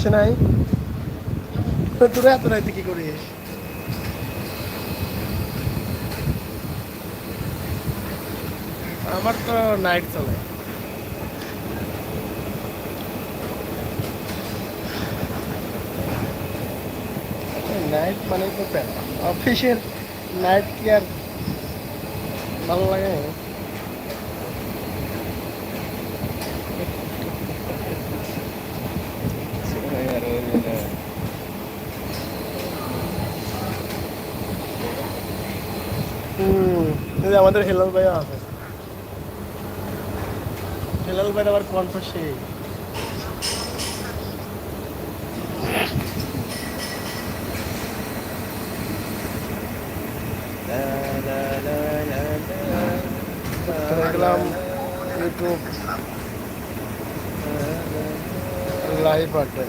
আসে নাই। তোরা এত রাইতে কি করিস? আমার তো নাইট চলে। নাইট মানে তো অফিসের নাইট কি আর ভালো লাগে? আমাদের হেলাল ভাইও আছে হেলাল ভাইয়ের আবার কণ্ঠ সেই দেখলাম ইউটিউব লাইভ আড্ডা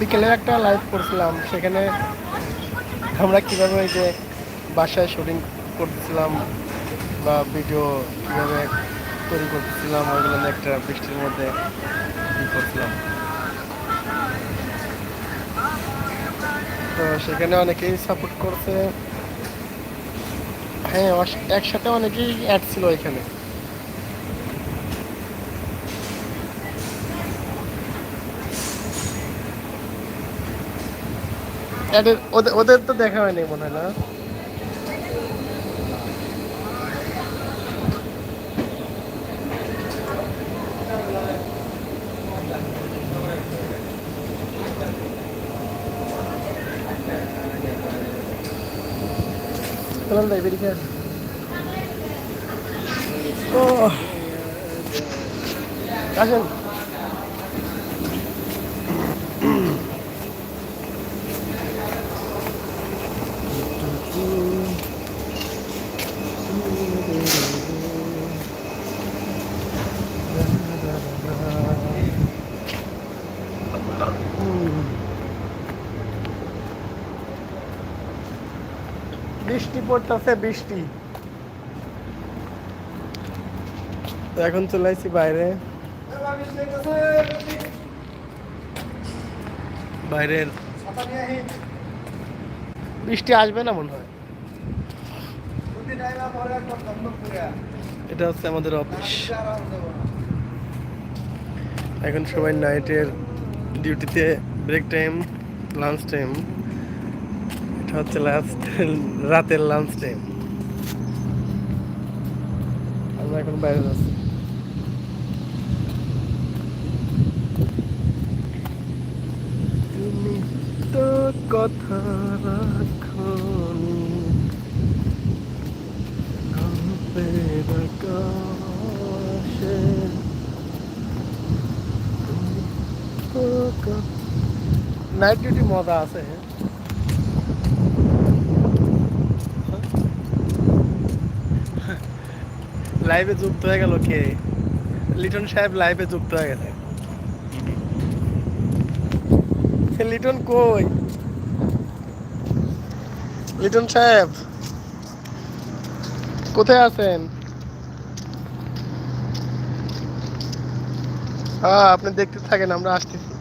বিকেলে একটা লাইভ করছিলাম। সেখানে আমরা কীভাবে ওই যে বাসায় শুটিং করতেছিলাম বা ভিডিও কীভাবে তৈরি করতেছিলাম, ওইগুলো একটা বৃষ্টির মধ্যে করছিলাম। তো সেখানে অনেকেই সাপোর্ট করছে। হ্যাঁ একসাথে অনেকেই অ্যাড ছিল এখানে। অ্যাডের ওদের ওদের তো দেখা হয়নি মনে হয় না চলুন ভাই বেরিয়ে যান। ও আসেন বৃষ্টি পড়তেছে, বৃষ্টি। এখন চলে আসছি বাইরে। বাইরের বৃষ্টি আসবে না মনে হয়? এটা হচ্ছে আমাদের অফিস। এখন সবাই নাইটের ডিউটিতে ব্রেক টাইম লাঞ্চ টাইম এটা হচ্ছে লাস্ট রাতের লাঞ্চ টাইম আমরা এখন বাইরে যাচ্ছি। তুমি তো কথা আকাশে। নাইট ডিউটি মজা আছে। লাইভে যুক্ত হয়ে গেল কে? লিটন সাহেব লাইভে যুক্ত হয়ে গেছে। লিটন কই? লিটন সাহেব, কোথায় আছেন? হ্যাঁ আপনি দেখতে থাকেন, আমরা আসতেছি।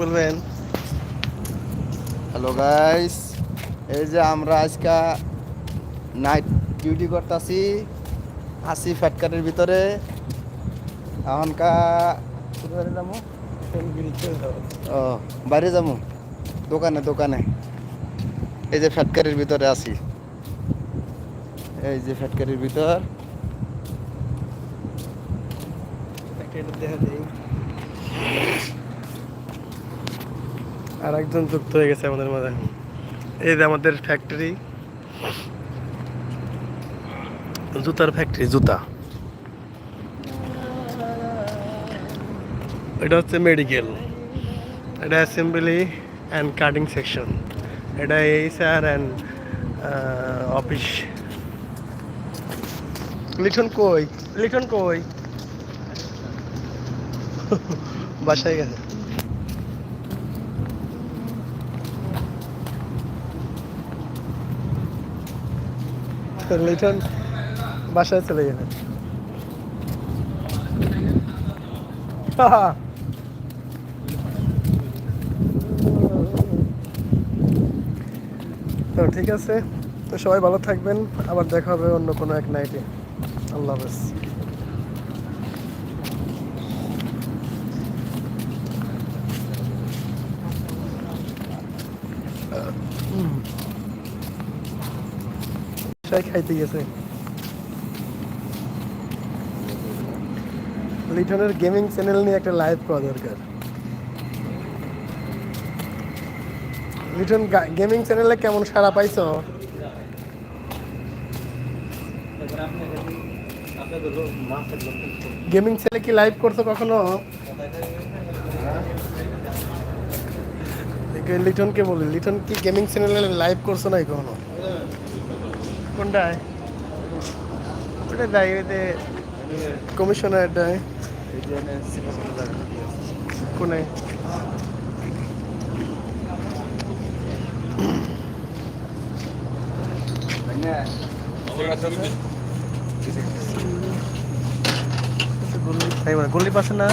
বলবেন? হ্যালো গাইস এই যে আমরা আজকে নাইট ডিউটি করতেছি আশি ফ্যাটকারের ভিতরে। এখনকা যাব? ও, বাইরে যাব? দোকানে দোকানে। এই যে ফ্যাটকারির ভিতরে আছি। এই যে ফ্যাটকারির ভিতর। আর একজন যুক্ত হয়ে গেছে আমাদের মাঝে। এই যে আমাদের ফ্যাক্টরি জুতার ফ্যাক্টরি জুতা। এটা হচ্ছে মেডিকেল এটা অ্যাসেম্বলি অ্যান্ড কাটিং সেকশন এটা এইচআর অ্যান্ড অফিস লিটন কই? লিটন কই? বাসায় গেছে। লিটন বাসায় চলে গেলে তো ঠিক আছে, তো সবাই ভালো থাকবেন, আবার দেখা হবে অন্য কোনো এক নাইটে আল্লাহ হাফেজ। সবাই খাইতে গেছে লিটনের গেমিং চ্যানেল নিয়ে একটা লাইভ করা দরকার। লিটন গেমিং চ্যানেলে কেমন সারা পাইছো? গেমিং চ্যানেলে কি লাইভ করছ কখনো? লিটনকে বলি, লিটন কি গেমিং চ্যানেলে লাইভ করছ নাই কখনো? কোনটায়? ওটা কোনে? গল্লি পাশে না?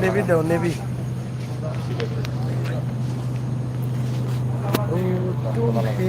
নেভি দাও নেভি। どういう状況なのか。